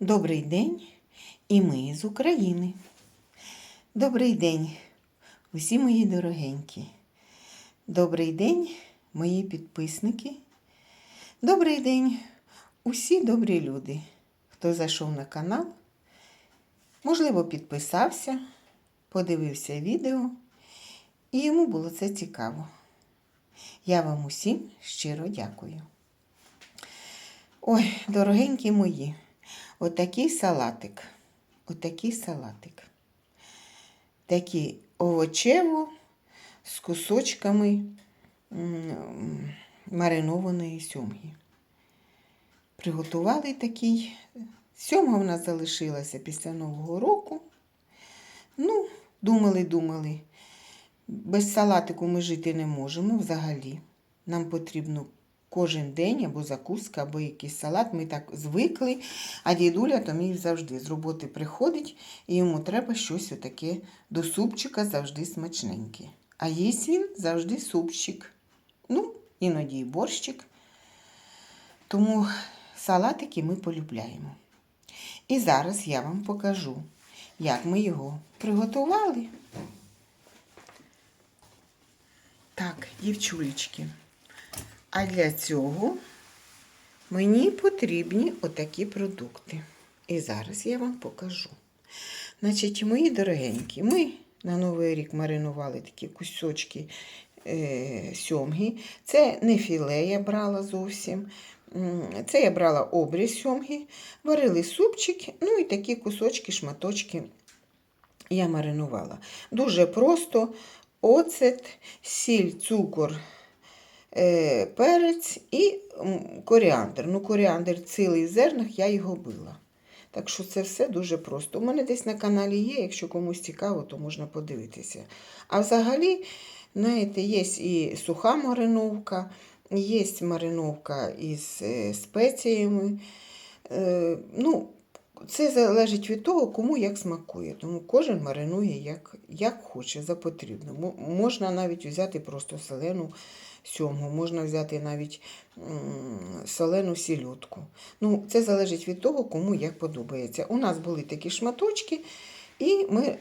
Добрий день, і ми з України. Добрий день, усі мої дорогенькі. Добрий день, мої підписники. Добрий день, усі добрі люди, хто зайшов на канал, можливо, підписався, подивився відео, і йому було це цікаво. Я вам усім щиро дякую. Ой, дорогенькі мої, отакий салатик. Отакий салатик. Такий овочево з кусочками маринованої сьомги. Приготували такий. Сьомга в нас залишилася після Нового року. Ну, думали, думали. Без салатику ми жити не можемо взагалі. Нам потрібно кожен день або закуска, або якийсь салат. Ми так звикли, а дідуля то мій завжди з роботи приходить, і йому треба щось отаке до супчика завжди смачненьке. А їсть він завжди супчик. Ну, іноді і борщик. Тому салатики ми полюбляємо. І зараз я вам покажу, як ми його приготували. Так, дівчулечки. А для цього мені потрібні отакі продукти. І зараз я вам покажу. Значить, мої дорогенькі, ми на Новий рік маринували такі кусочки е, сьомги. Це не філе я брала зовсім. Це я брала обріз сьомги, варили супчик, ну і такі кусочки, шматочки я маринувала. Дуже просто оцет, сіль, цукор, перець і коріандр. Ну, коріандр цілий в зернах, я його била. Так що це все дуже просто. У мене десь на каналі є, якщо комусь цікаво, то можна подивитися. А взагалі, знаєте, є і суха мариновка, є мариновка із е, спеціями. Е, ну, це залежить від того, кому як смакує. Тому кожен маринує як, як хоче, за потрібно. Можна навіть взяти просто солену сьомгу, можна взяти навіть солену сільотку. Ну, це залежить від того, кому як подобається. У нас були такі шматочки, і ми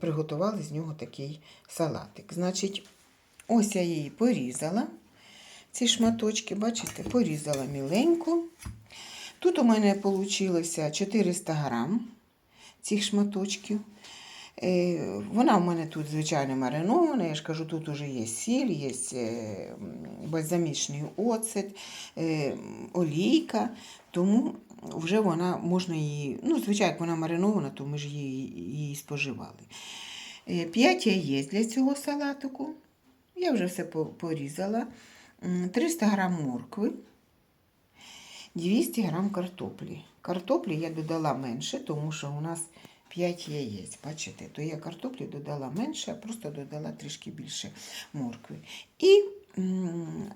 приготували з нього такий салатик. Значить, ось я її порізала. Ці шматочки, бачите, порізала міленько. Тут у мене вийшло 400 грам цих шматочків. Е, Вона у мене тут, звичайно, маринована. Я ж кажу, тут уже є сіль, є е, бальзамічний оцет, е, олійка, тому вже вона можна її, ну, звичайно, як вона маринована, то ми ж її, її споживали. 5 яєць для цього салатику. Я вже все порізала. 300 грам моркви. 200 грам картоплі. Картоплі я додала менше, тому що у нас 5 яєць. Бачите, то я картоплі додала менше, а просто додала трішки більше моркви. І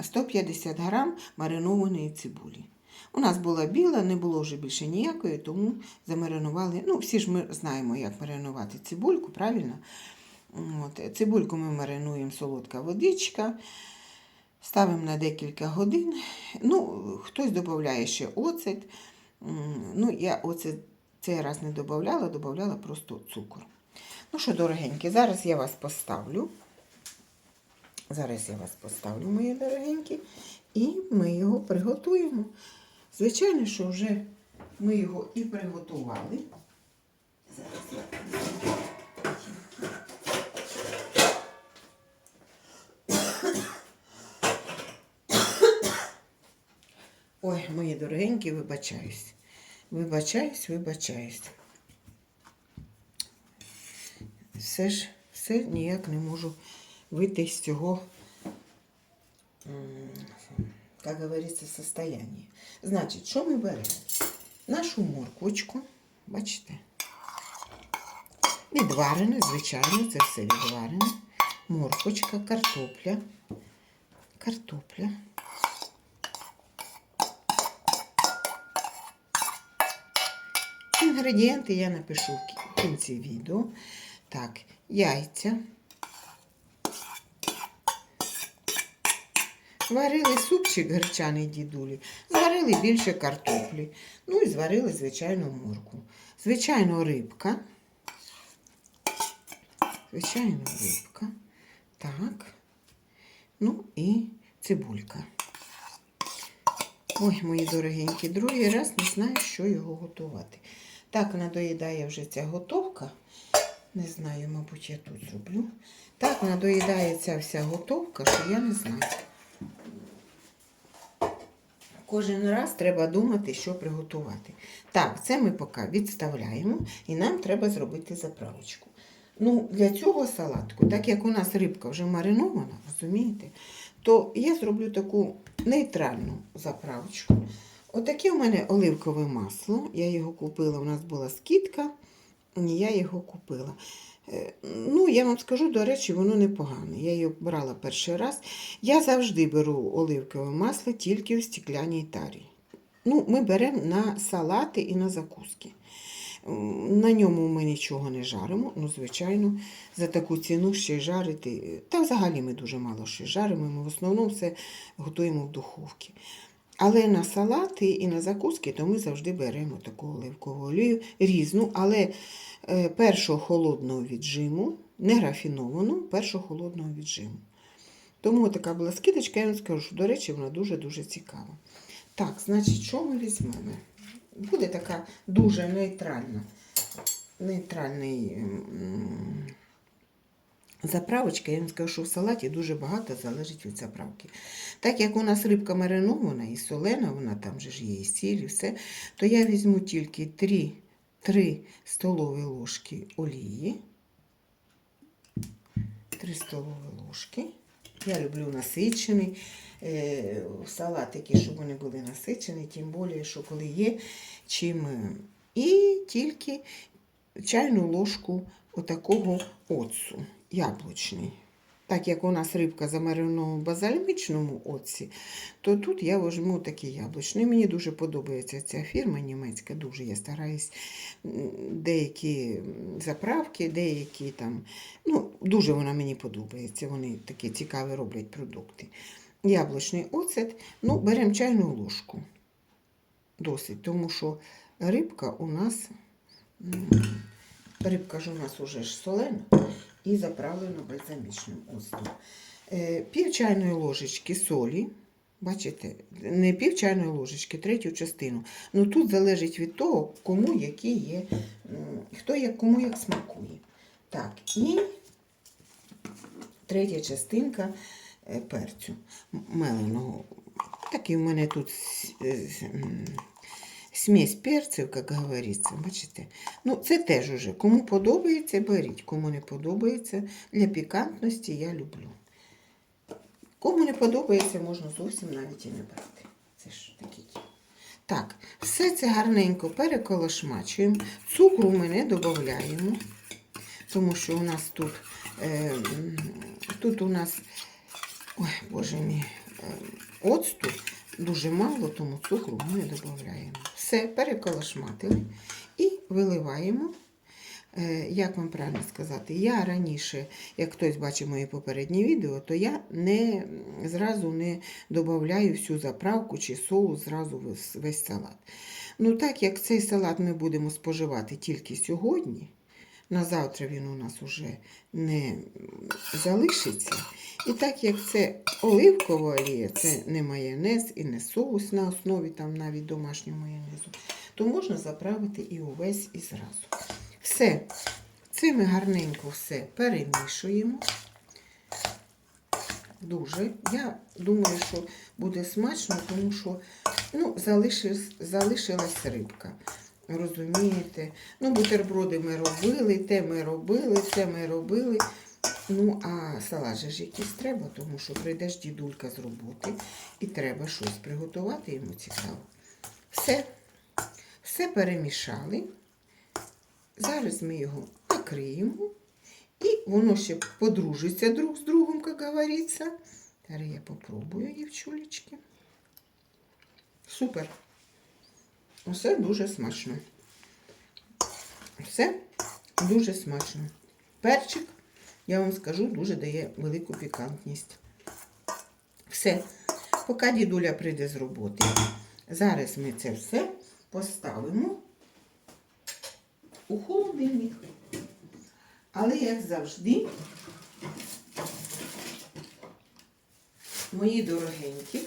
150 грам маринованої цибулі. У нас була біла, не було вже більше ніякої, тому замаринували. Ну, всі ж ми знаємо, як маринувати цибульку, правильно? От, цибульку ми маринуємо солодка водичка. Ставимо на декілька годин. Ну, хтось додає ще оцет. Ну, я оцет цей раз не додавала, додавала просто цукор. Ну що, дорогенькі, зараз я вас поставлю. Зараз я вас поставлю, мої дорогенькі, і ми його приготуємо. Звичайно, що вже ми його і приготували. Зараз я Ой, мої дорогенькі, вибачаюсь. Вибачаюсь, вибачаюсь. Все ж, все ніяк не можу вийти з цього, як говориться, состояння. Значить, що ми беремо? Нашу морквочку, бачите? Відварене, звичайно, це все відварене. Морквочка, картопля. Картопля. Інгредієнти я напишу в кінці відео. Так, яйця. Варили супчик гречаний дідулі. Зварили більше картоплі. Ну і зварили, звичайно, морку. Звичайно, рибка. Звичайно, рибка. Так. Ну і цибулька. Ой, мої дорогенькі, другий раз не знаю, що його готувати. Так, надоїдає вже ця готовка. Не знаю, мабуть, я тут зроблю. Так надоїдає ця вся готовка, що я не знаю. Кожен раз треба думати, що приготувати. Так, це ми поки відставляємо і нам треба зробити заправочку. Ну, для цього салатку, так як у нас рибка вже маринована, розумієте, то я зроблю таку нейтральну заправочку. Отаке у мене оливкове масло. Я його купила, у нас була скидка, я його купила. Е, Ну, я вам скажу, до речі, воно непогане. Я його брала перший раз. Я завжди беру оливкове масло тільки в стекляній тарі. Ну, ми беремо на салати і на закуски. На ньому ми нічого не жаримо. Ну, звичайно, за таку ціну ще й жарити. Та взагалі ми дуже мало що жаримо. Ми в основному все готуємо в духовці. Але на салати і на закуски, то ми завжди беремо таку оливкову олію різну, але е, першого холодного віджиму, не графіновану, першого холодного віджиму. Тому така була скидочка, я вам скажу, що, до речі, вона дуже-дуже цікава. Так, значить, що ми візьмемо? Буде така дуже нейтральна, нейтральний м, заправочка. Я вам скажу, що в салаті дуже багато залежить від заправки. Так як у нас рибка маринована і солена, вона там же ж є і сіль, і все, то я візьму тільки 3, 3 столові ложки олії. 3 столові ложки. Я люблю насичений е, салатики, щоб вони були насичені, тим більше, що коли є чим. е, І тільки чайну ложку отакого оцу яблучний. Так як у нас рибка замаринована в базальмічному оці, то тут я візьму такий яблучний. Мені дуже подобається ця фірма німецька, дуже я стараюсь деякі заправки, деякі там. Ну, дуже вона мені подобається. Вони такі цікаві роблять продукти. Яблучний оцет. Ну, беремо чайну ложку. Досить, тому що рибка у нас. Рибка ж у нас уже ж солена і заправлена бальзамічним оцтом. Е, Пів чайної ложечки солі. Бачите, не пів чайної ложечки, третю частину. Ну тут залежить від того, кому які є, хто як кому як смакує. Так, і третя частинка е, перцю меленого. Такий в мене тут е, смесь перців, як говориться, бачите. Ну, це теж уже. Кому подобається, беріть. Кому не подобається, для пікантності я люблю. Кому не подобається, можна зовсім навіть і не брати. Це ж такі. Так, все це гарненько переколошмачуємо. Цукру ми не додаємо, тому що у нас тут, е, тут у нас, ой, боже мій, е, оцту дуже мало, тому цукру ми не додаємо. Все, переколошматили і виливаємо. Е, Як вам правильно сказати, я раніше, як хтось бачив моє попереднє відео, то я не зразу не додаю всю заправку чи соус зразу весь, весь салат. Ну, так як цей салат ми будемо споживати тільки сьогодні, на завтра він у нас уже не залишиться. І так як це оливкова олія, це не майонез і не соус на основі там навіть домашнього майонезу, то можна заправити і увесь і зразу. Все, це ми гарненько все перемішуємо. Дуже. Я думаю, що буде смачно, тому що ну, залишилась, залишилась рибка. Розумієте? Ну, бутерброди ми робили, те ми робили, це ми робили. Ну, а салат же ж якийсь треба, тому що прийдеш дідулька з роботи і треба щось приготувати йому цікаво. Все, все перемішали. Зараз ми його накриємо. І воно ще подружиться друг з другом, як говориться. Зараз я попробую, дівчулечки. Супер. Все дуже смачно. Все дуже смачно. Перчик, я вам скажу, дуже дає велику пікантність. Все. Поки дідуля прийде з роботи, Зараз ми це все поставимо у холодильник. Але, як завжди, мої дорогенькі,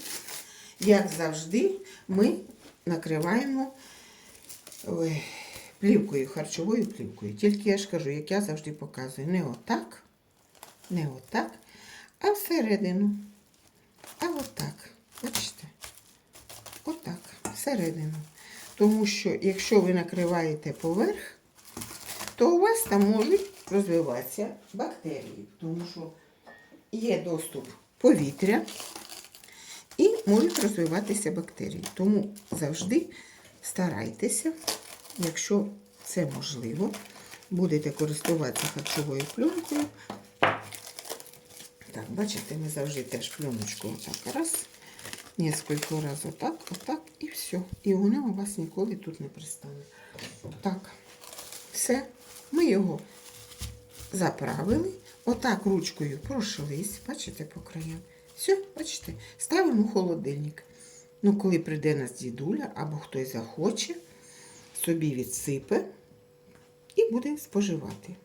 як завжди, ми накриваємо ой, плівкою, харчовою плівкою. Тільки я ж кажу, як я завжди показую, не отак, не отак, а всередину. А отак. Бачите? Отак, всередину. Тому що, якщо ви накриваєте поверх, то у вас там можуть розвиватися бактерії, тому що є доступ повітря і можуть розвиватися бактерії. Тому завжди старайтеся, якщо це можливо, будете користуватися харчовою пленкою. Так, бачите, ми завжди теж пленочку отак раз, несколько разів отак, отак і все. І вона у вас ніколи тут не пристане. Так, все. Ми його заправили. Отак ручкою прошлись, бачите, по краям. Все, бачите, ставимо в холодильник. Ну, коли прийде нас дідуля або хтось захоче, собі відсипе і буде споживати.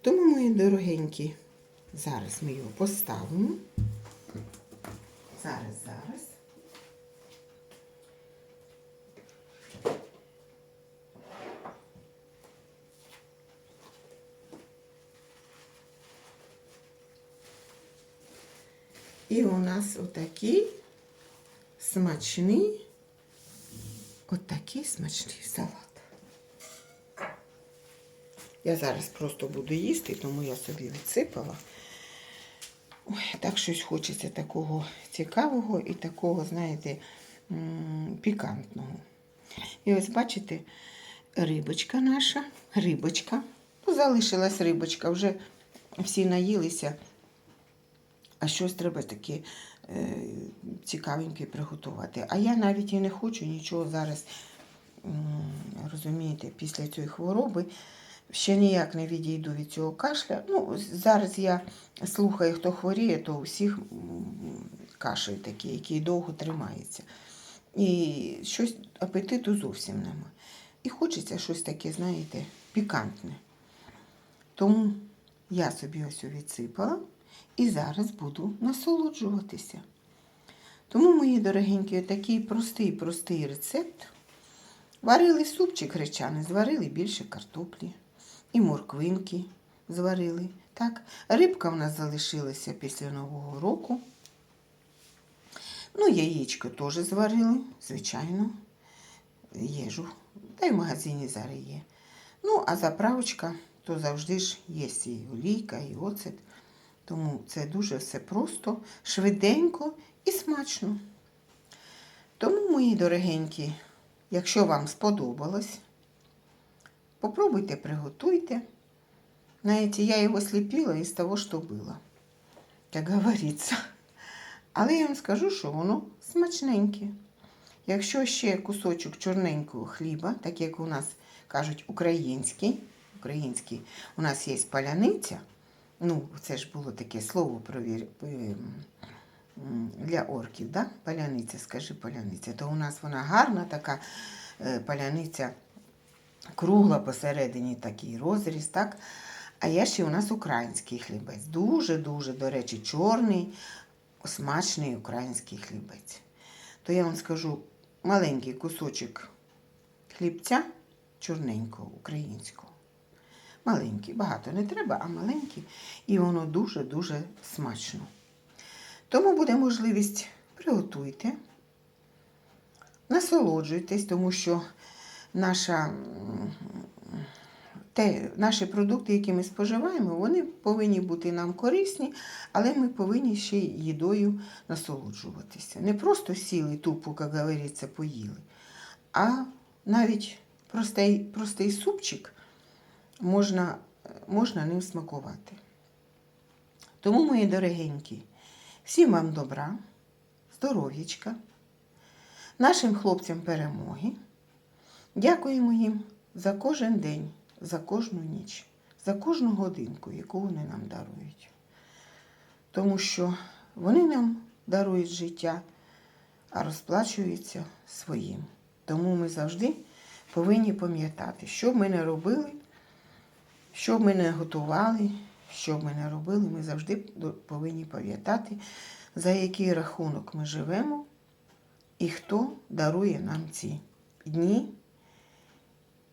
Тому, мої дорогенькі, зараз ми його поставимо. Зараз, зараз. І у нас отакий смачний, отакий смачний салат. Я зараз просто буду їсти, тому я собі відсипала. Ой, так щось хочеться такого цікавого і такого, знаєте, пікантного. І ось бачите, рибочка наша, рибочка. Ну, залишилась рибочка, вже всі наїлися. А щось треба таке е, цікавеньке приготувати. А я навіть і не хочу нічого зараз, розумієте, після цієї хвороби ще ніяк не відійду від цього кашля. Ну, зараз я слухаю, хто хворіє, то у всіх кашель такий, який довго тримається. І щось апетиту зовсім нема. І хочеться щось таке, знаєте, пікантне. Тому я собі ось відсипала і зараз буду насолоджуватися. Тому, мої дорогенькі, такий простий, простий рецепт. Варили супчик гречаний, зварили більше картоплі. І морквинки зварили. Так, рибка в нас залишилася після Нового року. Ну, яєчко теж зварили, звичайно. Їжу. Та й в магазині зараз є. Ну, а заправочка, то завжди ж є і олійка, і оцет. Тому це дуже все просто, швиденько і смачно. Тому, мої дорогенькі, якщо вам сподобалось, попробуйте, приготуйте. Знаєте, я його сліпила із того, що було, як говориться. Але я вам скажу, що воно смачненьке. Якщо ще кусочок чорненького хліба, так як у нас кажуть український, український, у нас є паляниця, ну, це ж було таке слово провір... ем, для орків, да? паляниця, скажи паляниця, то у нас вона гарна така е, паляниця, кругла посередині такий розріз, так? А є ще у нас український хлібець. Дуже-дуже, до речі, чорний, смачний український хлібець. То я вам скажу маленький кусочок хлібця чорненького, українського. Маленький, багато не треба, а маленький. І воно дуже-дуже смачно. Тому буде можливість приготуйте, насолоджуйтесь, тому що наша, те, наші продукти, які ми споживаємо, вони повинні бути нам корисні, але ми повинні ще їдою насолоджуватися. Не просто сіли тупо, як говориться, поїли, а навіть простий, простий супчик можна, можна ним смакувати. Тому, мої дорогенькі, всім вам добра, здоров'ячка, нашим хлопцям перемоги. Дякуємо їм за кожен день, за кожну ніч, за кожну годинку, яку вони нам дарують. Тому що вони нам дарують життя, а розплачуються своїм. Тому ми завжди повинні пам'ятати, що б ми не робили, що б ми не готували, що б ми не робили, ми завжди повинні пам'ятати, за який рахунок ми живемо і хто дарує нам ці дні,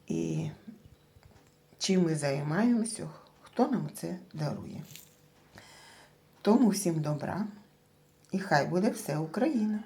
і чим ми займаємося, хто нам це дарує. Тому всім добра і хай буде все Україна!